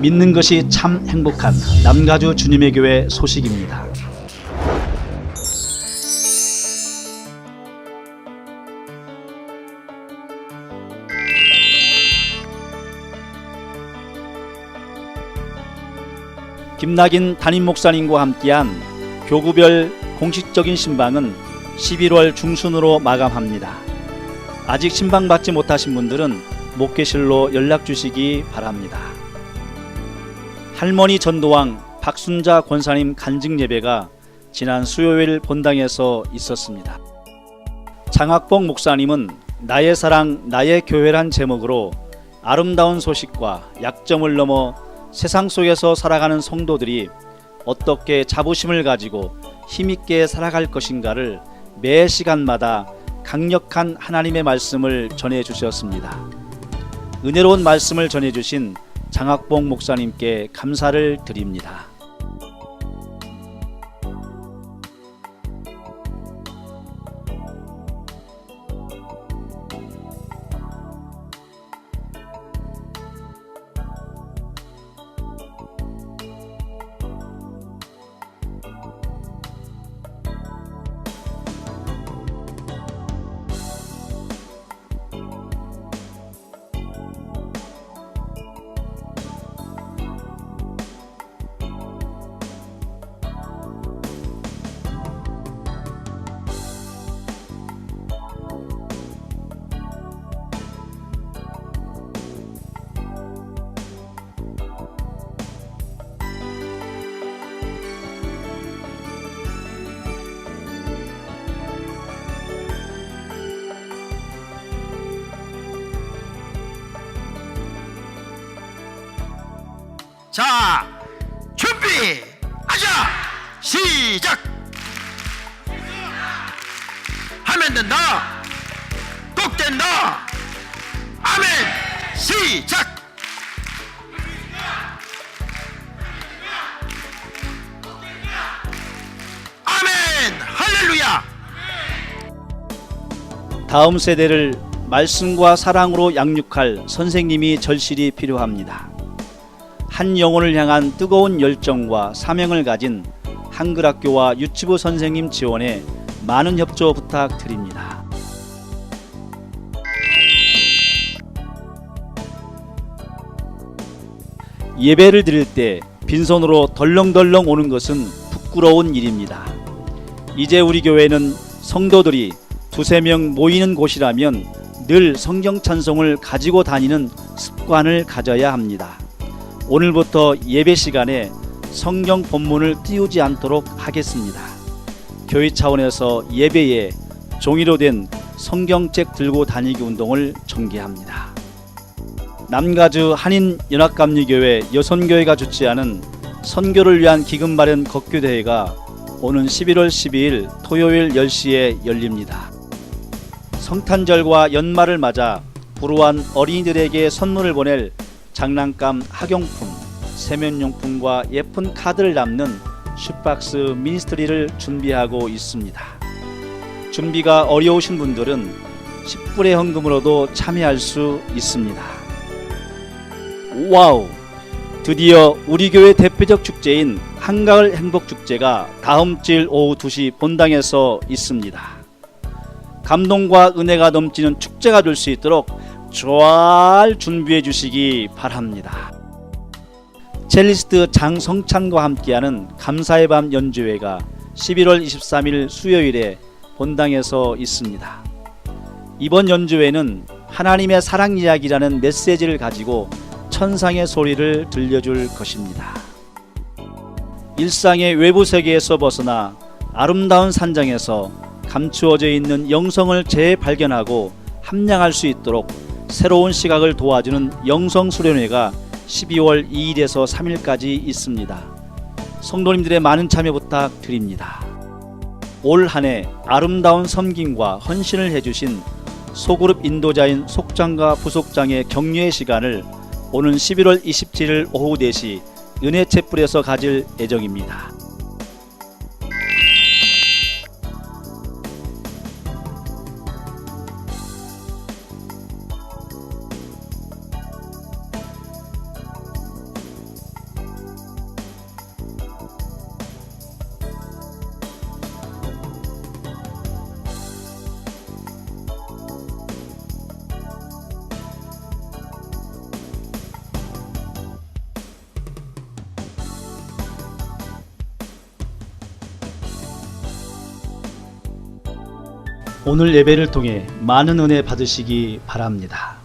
믿는 것이 참 행복한 남가주 주님의 교회 소식입니다. 김낙인 담임 목사님과 함께한 교구별 공식적인 신방은 11월 중순으로 마감합니다. 아직 신방 받지 못하신 분들은 목회실로 연락 주시기 바랍니다. 할머니 전도왕 박순자 권사님 간증 예배가 지난 수요일 본당에서 있었습니다. 장학봉 목사님은 나의 사랑 나의 교회란 제목으로 아름다운 소식과 약점을 넘어 세상 속에서 살아가는 성도들이 어떻게 자부심을 가지고 힘있게 살아갈 것인가를 매 시간마다 강력한 하나님의 말씀을 전해 주셨습니다. 은혜로운 말씀을 전해 주신 장학봉 목사님께 감사를 드립니다. 자, 준비, 하자, 시작. 하면 된다. 꼭 된다. 아멘. 시작. 아멘. 할렐루야. 다음 세대를 말씀과 사랑으로 양육할 선생님이 절실히 필요합니다. 한 영혼을 향한 뜨거운 열정과 사명을 가진 한글 학교와 유치부 선생님 지원에 많은 협조 부탁드립니다. 예배를 드릴 때 빈손으로 덜렁덜렁 오는 것은 부끄러운 일입니다. 이제 우리 교회는 성도들이 두세 명 모이는 곳이라면 늘 성경 찬송을 가지고 다니는 습관을 가져야 합니다. 오늘부터 예배 시간에 성경 본문을 띄우지 않도록 하겠습니다. 교회 차원에서 예배에 종이로 된 성경책 들고 다니기 운동을 전개합니다. 남가주 한인연합감리교회 여선교회가 주최하는 선교를 위한 기금 마련 걷교 대회가 오는 11월 12일 토요일 10시에 열립니다. 성탄절과 연말을 맞아 불우한 어린이들에게 선물을 보낼 장난감 학용품, 세면용품과 예쁜 카드를 담는 슈박스 미니스트리를 준비하고 있습니다. 준비가 어려우신 분들은 10불의 헌금으로도 참여할 수 있습니다. 와우! 드디어 우리 교회 대표적 축제인 한가을 행복 축제가 다음 주일 오후 2시 본당에서 있습니다. 감동과 은혜가 넘치는 축제가 될 수 있도록 잘 준비해 주시기 바랍니다. 첼리스트 장성찬과 함께하는 감사의 밤 연주회가 11월 23일 수요일에 본당에서 있습니다. 이번 연주회는 하나님의 사랑 이야기라는 메시지를 가지고 천상의 소리를 들려줄 것입니다. 일상의 외부 세계에서 벗어나 아름다운 산장에서 감추어져 있는 영성을 재발견하고 함양할 수 있도록 새로운 시각을 도와주는 영성 수련회가 12월 2일에서 3일까지 있습니다. 성도님들의 많은 참여 부탁드립니다. 올 한 해 아름다운 섬김과 헌신을 해주신 소그룹 인도자인 속장과 부속장의 격려의 시간을 오는 11월 27일 오후 4시 은혜 챗불에서 가질 예정입니다. 오늘 예배를 통해 많은 은혜 받으시기 바랍니다.